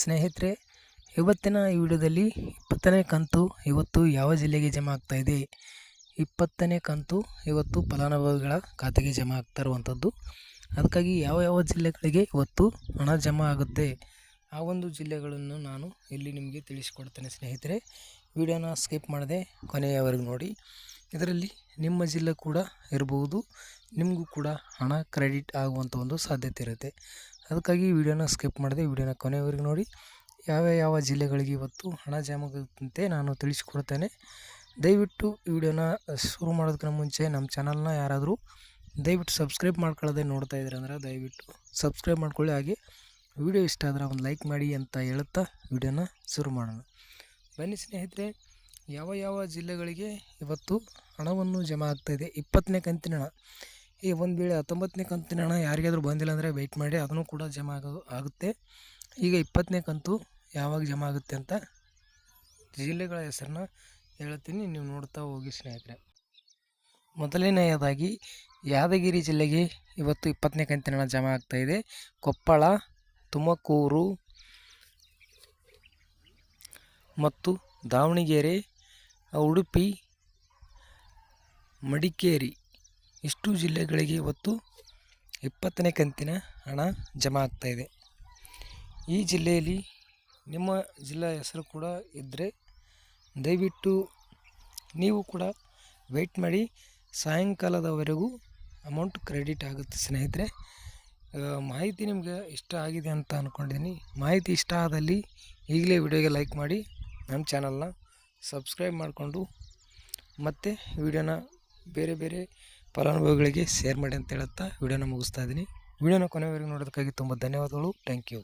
ಸ್ನೇಹಿತರೆ, ಇವತ್ತಿನ ಈ ವಿಡಿಯೋದಲ್ಲಿ ಇಪ್ಪತ್ತನೇ ಕಂತು ಇವತ್ತು ಯಾವ ಜಿಲ್ಲೆಗೆ ಜಮಾ ಆಗ್ತಾ ಇದೆ? ಇಪ್ಪತ್ತನೇ ಕಂತು ಇವತ್ತು ಫಲಾನುಭವಿಗಳ ಖಾತೆಗೆ ಜಮಾ ಆಗ್ತಾ ಇರುವಂಥದ್ದು. ಅದಕ್ಕಾಗಿ ಯಾವ ಯಾವ ಜಿಲ್ಲೆಗಳಿಗೆ ಇವತ್ತು ಹಣ ಜಮಾ ಆಗುತ್ತೆ? ಆ ಒಂದು ಜಿಲ್ಲೆಗಳನ್ನು ನಾನು ಇಲ್ಲಿ ನಿಮಗೆ ತಿಳಿಸಿಕೊಡ್ತೇನೆ ಸ್ನೇಹಿತರೆ. ವಿಡಿಯೋನ ಸ್ಕಿಪ್ ಮಾಡದೆ ಕೊನೆಯವರೆಗೂ ನೋಡಿ. ಇದರಲ್ಲಿ ನಿಮ್ಮ ಜಿಲ್ಲೆ ಕೂಡ ಇರಬಹುದು ನಿಮಗೂ ಕೂಡ ಹಣ ಕ್ರೆಡಿಟ್ ಆಗುವಂಥ ಒಂದು ಸಾಧ್ಯತೆ ಇರುತ್ತೆ. ಅದಕ್ಕಾಗಿ ವಿಡಿಯೋನ ಸ್ಕಿಪ್ ಮಾಡದೆ ವಿಡಿಯೋನ ಕೊನೆಯವರೆಗೂ ನೋಡಿ. ಯಾವ ಯಾವ ಜಿಲ್ಲೆಗಳಿಗೆ ಇವತ್ತು ಹಣ ಜಮಾ ಆಗುತ್ತಂತೆ ನಾನು ತಿಳಿಸಿಕೊಡ್ತೇನೆ. ದಯವಿಟ್ಟು ವಿಡಿಯೋನ ಶುರು ಮಾಡೋದಕ್ಕಿಂತ ಮುಂಚೆ ನಮ್ಮ ಚಾನಲ್ನ ಯಾರಾದರೂ ದಯವಿಟ್ಟು ಸಬ್ಸ್ಕ್ರೈಬ್ ಮಾಡ್ಕೊಳ್ಳೋದೇ ನೋಡ್ತಾ ಅಂದ್ರೆ ದಯವಿಟ್ಟು ಸಬ್ಸ್ಕ್ರೈಬ್ ಮಾಡ್ಕೊಳ್ಳಿ. ಹಾಗೆ ವಿಡಿಯೋ ಇಷ್ಟ ಆದರೆ ಒಂದು ಲೈಕ್ ಮಾಡಿ ಅಂತ ಹೇಳುತ್ತಾ ವಿಡಿಯೋನ ಶುರು ಮಾಡೋಣ. ಬನ್ನಿ ಸ್ನೇಹಿತರೆ, ಯಾವ ಯಾವ ಜಿಲ್ಲೆಗಳಿಗೆ ಇವತ್ತು ಹಣವನ್ನು ಜಮಾ ಆಗ್ತಾಯಿದೆ ಇಪ್ಪತ್ತನೇ ಕಂತಿನ ಹಣ. ಈ ಒಂದು ವೇಳೆ ಹತ್ತೊಂಬತ್ತನೇ ಕಂತಿನ ಹಣ ಯಾರಿಗಾದರೂ ಬಂದಿಲ್ಲ ಅಂದರೆ ವೆಯ್ಟ್ ಮಾಡಿ, ಅದನ್ನು ಕೂಡ ಜಮಾ ಆಗೋ ಆಗುತ್ತೆ. ಈಗ ಇಪ್ಪತ್ತನೇ ಕಂತು ಯಾವಾಗ ಜಮಾ ಆಗುತ್ತೆ ಅಂತ ಜಿಲ್ಲೆಗಳ ಹೆಸರನ್ನ ಹೇಳ್ತೀನಿ. ನೀವು ನೋಡ್ತಾ ಹೋಗಿ ಸ್ನೇಹಿತರೆ. ಮೊದಲನೆಯದಾಗಿ, ಯಾದಗಿರಿ ಜಿಲ್ಲೆಗೆ ಇವತ್ತು ಇಪ್ಪತ್ತನೇ ಕಂತಿನ ಹಣ ಜಮಾ ಇದೆ. ಕೊಪ್ಪಳ, ತುಮಕೂರು ಮತ್ತು ದಾವಣಗೆರೆ, ಉಡುಪಿ, ಮಡಿಕೇರಿ. ಇಷ್ಟು ಜಿಲ್ಲೆಗಳಿಗೆ ಇವತ್ತು ಇಪ್ಪತ್ತನೇ ಕಂತಿನ ಹಣ ಜಮಾ ಆಗ್ತಾಯಿದೆ ಈ ಜಿಲ್ಲೆಯಲ್ಲಿ ನಿಮ್ಮ ಜಿಲ್ಲಾ ಹೆಸರು ಕೂಡ ಇದ್ದರೆ ದಯವಿಟ್ಟು ನೀವು ಕೂಡ ವೆಯ್ಟ್ ಮಾಡಿ ಸಾಯಂಕಾಲದವರೆಗೂ ಅಮೌಂಟ್ ಕ್ರೆಡಿಟ್ ಆಗುತ್ತೆ ಸ್ನೇಹಿತರೆ. ಮಾಹಿತಿ ನಿಮಗೆ ಇಷ್ಟ ಆಗಿದೆ ಅಂತ ಅಂದ್ಕೊಂಡಿದ್ದೀನಿ ಮಾಹಿತಿ ಇಷ್ಟ ಆದಲ್ಲಿ ಈಗಲೇ ವಿಡಿಯೋಗೆ ಲೈಕ್ ಮಾಡಿ, ನಮ್ಮ ಚಾನಲ್ನ ಸಬ್ಸ್ಕ್ರೈಬ್ ಮಾಡಿಕೊಂಡು ಮತ್ತು ವಿಡಿಯೋನ ಬೇರೆ ಬೇರೆ ಫಲಾನುಭವಿಗಳಿಗೆ ಶೇರ್ ಮಾಡಿ ಅಂತ ಹೇಳುತ್ತಾ ವಿಡಿಯೋನ ಮುಗಿಸ್ತಾ ಇದ್ದೀನಿ. ವಿಡಿಯೋನ ಕೊನೆವರೆಗೂ ನೋಡೋದಕ್ಕಾಗಿ ತುಂಬ ಧನ್ಯವಾದಗಳು. Thank you.